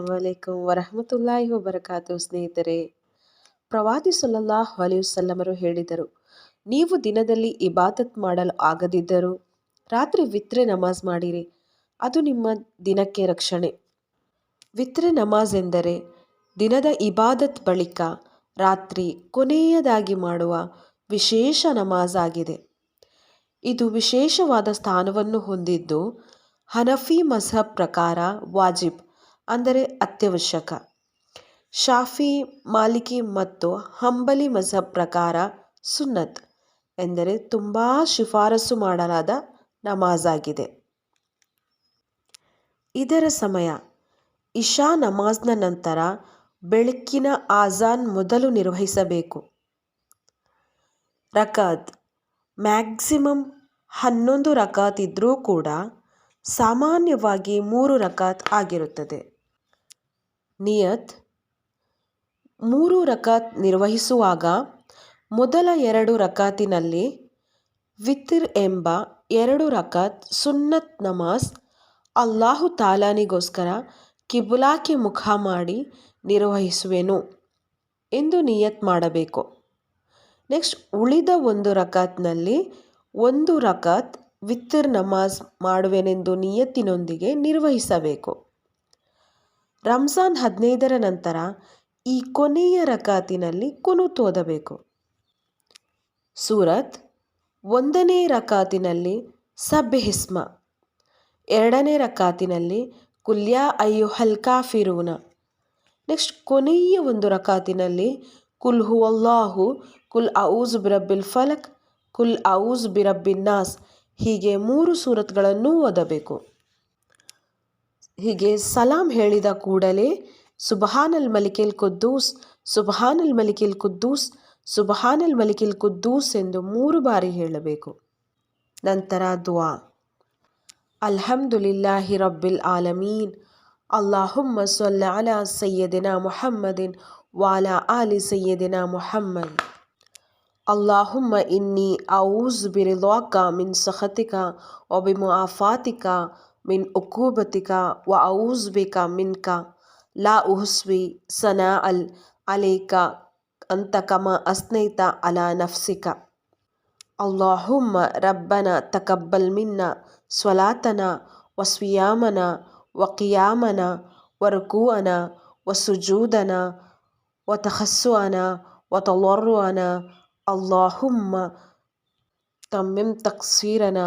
ಅಸ್ಸಲಾಮಲೈಕುಂ ವರಹಮತುಲ್ಲಾಹಿ ವಬರಕಾತು ಸ್ನೇಹಿತರೆ. ಪ್ರವಾದಿ ಸಲ್ಲಲ್ಲಾಹು ಅಲೈಹಿ ವಸಲ್ಲಮರು ಹೇಳಿದರು, ನೀವು ದಿನದಲ್ಲಿ ಇಬಾದತ್ ಮಾಡಲು ಆಗದಿದ್ದರೂ ರಾತ್ರಿ ವಿತ್ರೆ ನಮಾಜ್ ಮಾಡಿರಿ, ಅದು ನಿಮ್ಮ ದಿನಕ್ಕೆ ರಕ್ಷಣೆ. ವಿತ್ರೆ ನಮಾಜ್ ಎಂದರೆ ದಿನದ ಇಬಾದತ್ ಬಳಿಕ ರಾತ್ರಿ ಕೊನೆಯದಾಗಿ ಮಾಡುವ ವಿಶೇಷ ನಮಾಜ್ ಆಗಿದೆ. ಇದು ವಿಶೇಷವಾದ ಸ್ಥಾನವನ್ನು ಹೊಂದಿದ್ದು ಹನಫಿ ಮಜಹಬ್ ಪ್ರಕಾರ ವಾಜಿಬ್. ಅಂದರೆ ಅತ್ಯವಶ್ಯಕ. ಶಾಫಿ, ಮಾಲಿಕಿ ಮತ್ತು ಹಂಬಲಿ ಮಜಹಬ್ ಪ್ರಕಾರ ಸುನ್ನತ್ ಎಂದರೆ ತುಂಬ ಶಿಫಾರಸು ಮಾಡಲಾದ ನಮಾಜ್ ಆಗಿದೆ ಇದರ ಸಮಯ. ಇಶಾ ನಮಾಜ್ನ ನಂತರ ಬೆಳಕಿನ ಆಜಾನ್ ಮೊದಲು ನಿರ್ವಹಿಸಬೇಕು. ರಕಾತ್. ಮ್ಯಾಕ್ಸಿಮಮ್ ಹನ್ನೊಂದು ರಕಾತ್ ಇದ್ದರೂ ಕೂಡ ಸಾಮಾನ್ಯವಾಗಿ ಮೂರು ರಕಾತ್ ಆಗಿರುತ್ತದೆ. ನಿಯತ್ ಮೂರು ರಕಾತ್ ನಿರ್ವಹಿಸುವಾಗ ಮೊದಲ ಎರಡು ರಕಾತಿನಲ್ಲಿ ವಿತಿರ್ ಎಂಬ ಎರಡು ರಕಾತ್ ಸುನ್ನತ್ ನಮಾಜ್ ಅಲ್ಲಾಹು ತಾಲಾನಿಗೋಸ್ಕರ ಕಿಬುಲಾಕ್ಕೆ ಮುಖ ಮಾಡಿ ನಿರ್ವಹಿಸುವೆನು ಎಂದು ನಿಯತ್ ಮಾಡಬೇಕು. ನೆಕ್ಸ್ಟ್ ಉಳಿದ ಒಂದು ರಕಾತ್ನಲ್ಲಿ ಒಂದು ರಕಾತ್ ವಿತ್ತರ್ ನಮಾಜ್ ಮಾಡುವೆನೆಂದು ನಿಯತ್ತಿನೊಂದಿಗೆ ನಿರ್ವಹಿಸಬೇಕು. ರಂಜಾನ್ ಹದಿನೈದರ ನಂತರ ಈ ಕೊನೆಯ ರಕಾತಿನಲ್ಲಿ ಕುನುತ್ ಓದಬೇಕು ಸೂರತ್ ಒಂದನೇ ರಕಾತಿನಲ್ಲಿ ಸಬ್ಬೆಹಿಸ್ಮ ಎರಡನೇ ರಕಾತಿನಲ್ಲಿ ಕುಲ್ಯಾ ಅಯ್ಯು ಹಲ್ಕಾ ಫಿರೂನ ನೆಕ್ಸ್ಟ್ ಕೊನೆಯ ಒಂದು ರಕಾತಿನಲ್ಲಿ ಕುಲ್ ಹು ಅಲ್ಲಾಹು ಕುಲ್ ಔಜ್ ಬಿರಬ್ಬಿಲ್ ಫಲಕ್, ಕುಲ್ ಔಜ್ ಬಿರಬ್ಬಿನ್ ನಾಸ್ ಹೀಗೆ ಮೂರು ಸೂರತ್ಗಳನ್ನು ಓದಬೇಕು. ಹೀಗೆ ಸಲಾಂ ಹೇಳಿದ ಕೂಡಲೇ ಸುಬಹಾನಲ್ ಮಲಿಕೆಲ್ ಕುದ್ದೂಸ್, ಸುಬಹಾನಲ್ ಮಲಿಕೆಲ್ ಕುದ್ದೂಸ್, ಸುಬಹಾನಲ್ ಮಲಿಕೆಲ್ ಕುದ್ದೂಸ್ ಎಂದು ಮೂರು ಬಾರಿ ಹೇಳಬೇಕು. ನಂತರ ದುವಾ. ಅಲ್ಹಮ್ದುಲಿಲ್ಲಾಹಿ ರಬ್ಬಿಲ್ ಆಲಮೀನ್. ಅಲ್ಲಾಹುಮ್ಮ ಸೊಲ್ಲ ಅಲಾ ಸೈಯದಿನ ಮೊಹಮ್ಮದಿನ್ ವಾಲಾ ಆಲಿ ಸೈಯದಿನ ಮೊಹಮ್ಮದ್. ಅಲ್ಲಾಹುಮ್ಮ ಇನ್ನಿ ಔಜ್ ಬಿರಿಲ್ವಾಕ ಮಿನ್ ಸಹತಿಕ ಒಬಿಮು ಆಫಾತಿಕ من عقوبتك وأعوذ بك منك لا أحصي ثناء عليك أنت كما أثنيت على نفسك اللهم ربنا تقبل منا صلاتنا وصيامنا وقيامنا وركوعنا وسجودنا وتخسؤنا وتضرعنا اللهم تمم تقصيرنا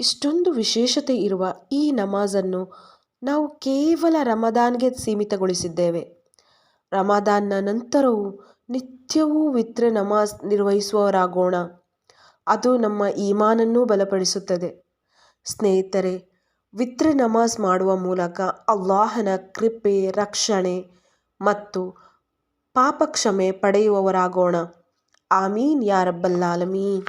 ಇಷ್ಟೊಂದು ವಿಶೇಷತೆ ಇರುವ ಈ ನಮಾಜನ್ನು ನಾವು ಕೇವಲ ರಮದಾನ್ಗೆ ಸೀಮಿತಗೊಳಿಸಿದ್ದೇವೆ. ರಮದಾನ್ನ ನಂತರವೂ ನಿತ್ಯವೂ ವಿತ್ರ ನಮಾಜ್ ನಿರ್ವಹಿಸುವವರಾಗೋಣ. ಅದು ನಮ್ಮ ಈಮಾನನ್ನೂ ಬಲಪಡಿಸುತ್ತದೆ. ಸ್ನೇಹಿತರೆ, ವಿತ್ರ ನಮಾಜ್ ಮಾಡುವ ಮೂಲಕ ಅಲ್ಲಾಹನ ಕೃಪೆ, ರಕ್ಷಣೆ ಮತ್ತು ಪಾಪಕ್ಷಮೆ ಪಡೆಯುವವರಾಗೋಣ. ಆಮೀನ್ ಯಾರಬ್ಬಲ್ಲಾಲಮೀನ್